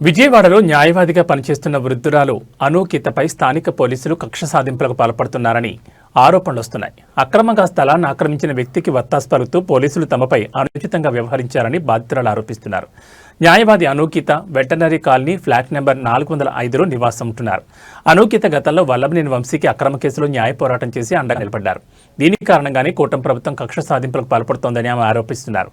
విజయవాడలో న్యాయవాదిగా పనిచేస్తున్న వృద్ధురాలు అనూకితపై స్థానిక పోలీసులు కక్ష సాధింపులకు పాల్పడుతున్నారని ఆరోపణలు వస్తున్నాయి. అక్రమంగా స్థలాన్ని ఆక్రమించిన వ్యక్తికి వత్తాస్ పలుకుతూ పోలీసులు తమపై అనుచితంగా వ్యవహరించారని బాధితురాలు ఆరోపిస్తున్నారు. న్యాయవాది Anukita veterinary colony flat number నాలుగు వందల ఐదులో నివాసం ఉంటున్నారు అనూకిత గతంలో వల్లభనేని వంశీకి అక్రమ కేసులో న్యాయ పోరాటం చేసి అండగా నిలబడ్డారు. దీని కారణంగానే కూటమి ప్రభుత్వం కక్ష సాధింపులకు పాల్పడుతోందని ఆమె ఆరోపిస్తున్నారు.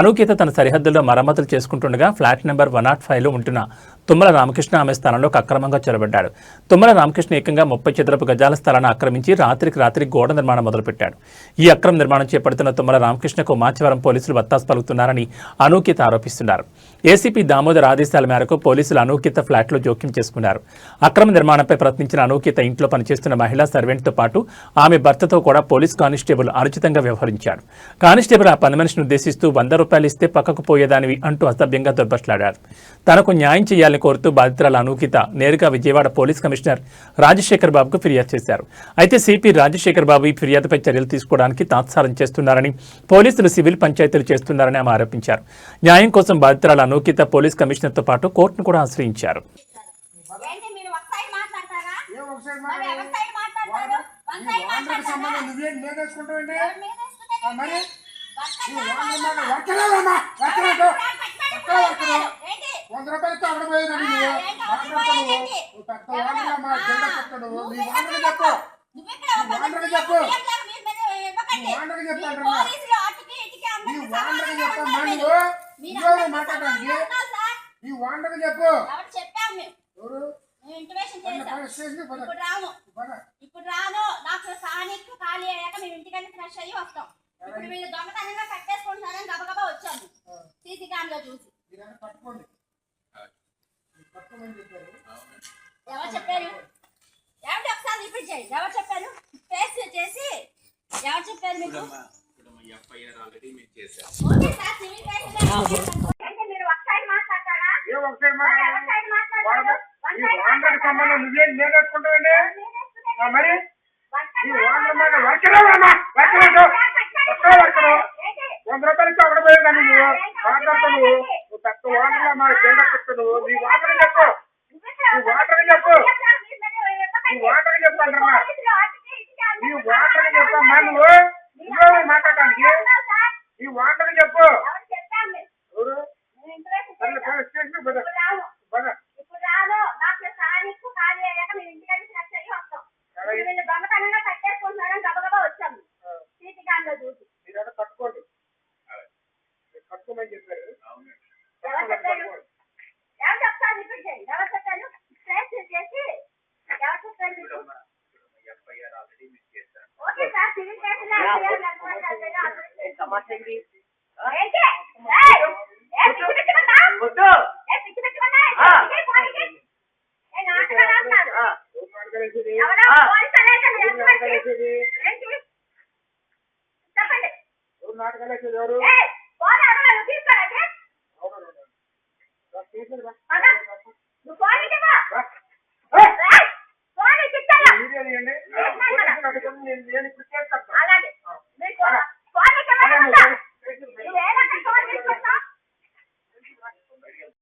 అనూకిత తన సరిహద్దుల్లో మరమ్మతులు చేసుకుంటుండగా ఫ్లాట్ నెంబర్ వన్ నాట్ ఫైవ్లో ఉంటున్న తుమ్మల రామకృష్ణ ఆమె స్థలంలోకి అక్రమంగా చొరబడ్డాడు. తుమ్మల రామకృష్ణ ఏకంగా ముప్పై చదరపు గజాల స్థలాన్ని ఆక్రమించి రాత్రికి రాత్రి గోడ నిర్మాణం మొదలుపెట్టాడు. ఈ అక్రమ నిర్మాణం చేపడుతున్న తుమ్మల రామకృష్ణకు మాచివరం పోలీసులు వత్తాసు పలుకుతున్నారని అనూకిత ఆరోపిస్తున్నారు. ఏసీపీ దామోదర్ ఆదేశాల మేరకు పోలీసులు అనూకిత ఫ్లాట్లో జోక్యం చేసుకున్నారు. అక్రమ నిర్మాణంపై ప్రశ్నించిన అనూకిత ఇంట్లో పనిచేస్తున్న మహిళా సర్వెంట్తో పాటు ఆమె భర్తతో కూడా పోలీస్ కానిస్టేబుల్ అనుచితంగా వ్యవహరించాడు కానిస్టేబుల్ ఆ పని మనిషిని ఉద్దేశిస్తూ వంద రూపాయలు ఇస్తే పక్కకు పోయేదానివి అంటూ అసభ్యంగా దుర్భట్లాడారు తనకు న్యాయం చేయాలని కోరుతూ బాధితురాల అనూకిత నేరుగా విజయవాడ పోలీస్ కమిషనర్ రాజశేఖర్ బాబుకు ఫిర్యాదు చేశారు. అయితే సిపి రాజశేఖర్ బాబు ఈ ఫిర్యాదుపై చర్యలు తీసుకోవడానికి తాత్సారం చేస్తున్నారని పోలీసులు సివిల్ పంచాయతీలు చేస్తున్నారని ఆమె ఆరోపించారు. న్యాయం కోసం బాధితురాల అనూకిత పోలీస్ కమిషనర్తో పాటు కోర్టును కూడా ఆశ్రయించారు. వంద రూపాయలతో అక్కడ పెద్ద జెండా కట్టాడు నీ చెప్పు. చెప్పు. చెప్పమ్మా నువ్వు. ఈ వాండర్కి చెప్పు. ఎవరు చెప్పాము. ఇప్పుడు రాము. పద. ఇప్పుడు రాను నాకు స్థానిక ఖాళీ అయ్యాక మేము ఇంటికెళ్ళి ఫ్రెష్ అయ్యి వస్తాం. ఇప్పుడు మీరు దొంగతనంగా కట్టేసుకుంటున్నారని గబగబా వచ్చాము. సీసీ క్యామ్లో చూసి. ఎవరు చెప్పారు? ఏమంటే ఒకసారి రిపీట్ చేయండి ఎవరు చెప్పారు? ఫేస్ చేసి ఎవరు చెప్పారు మీకు? ఎఫ్ఐఆర్ ఆల్రెడీ మేము వాండర్కి సంబంధం నువ్వేం నేను వేసుకుంటావండి ఆ, మరి? వంద రూపాయలతో అక్కడ పోయేదాన్ని నువ్వు. మాట్లాడతావు నువ్వు పెద్ద వాటర్లో మా పెట్టు నువ్వు నీ వాటర్ చెప్పు. నీ వాటర్ చెప్పు. నీ వాటర్ వాటర్ చెప్పమ్మా నువ్వు మాట్లాడడానికి నీ వాటర్ చెప్పు ఎవరు సరే, పద, స్టేషన్కి పద. పద. ఇప్పుడు రాను నాకు స్థానిక ఖాళీ అయ్యాక మేము ఇంటికెళ్ళి ఫ్రెష్ అయ్యి వస్తాం ఇప్పుడు వీళ్ళు దొంగతనంగా కట్టేసుకుంటున్నారని గబగబా వచ్చాము సీసీ క్యామ్లో చూసి మీరైనా పట్టుకోండి మీరు పట్టుకోమని చెప్పారు ఎవరు చెప్పారు ఎవరు చెప్తారు రిపీట్ చేయండి ఎవరు చెప్పారు ట్రేస్ చేసి ఎవరు చెప్పారు మీకు ఎఫ్ఐఆర్ ఆల్రెడీ మేము చేశాం ఓకే సార్ సివిల్ కేసులో ఎఫ్ఐఆర్ నమోదు ఏంటి ఏయ్! ఏ పిచ్చి పెట్టుకున్నా? ఏ పిచ్చి పెట్టుకున్నా? ఇదే పోనీకి. ఏ నాటకాలు ఆడుతున్నారు? ఎవరు మాట్లాడేది ఎవరో పోలీసు అనేది మీరు ఎవరు ఎంతమంది? మాట్లాడేది ఏంటి? చెప్పండి ఎవరు నాటకాలు వేసేది ఎవరు ఏయ్, ఫోన్ ఎవరో? నేను ఇప్పుడు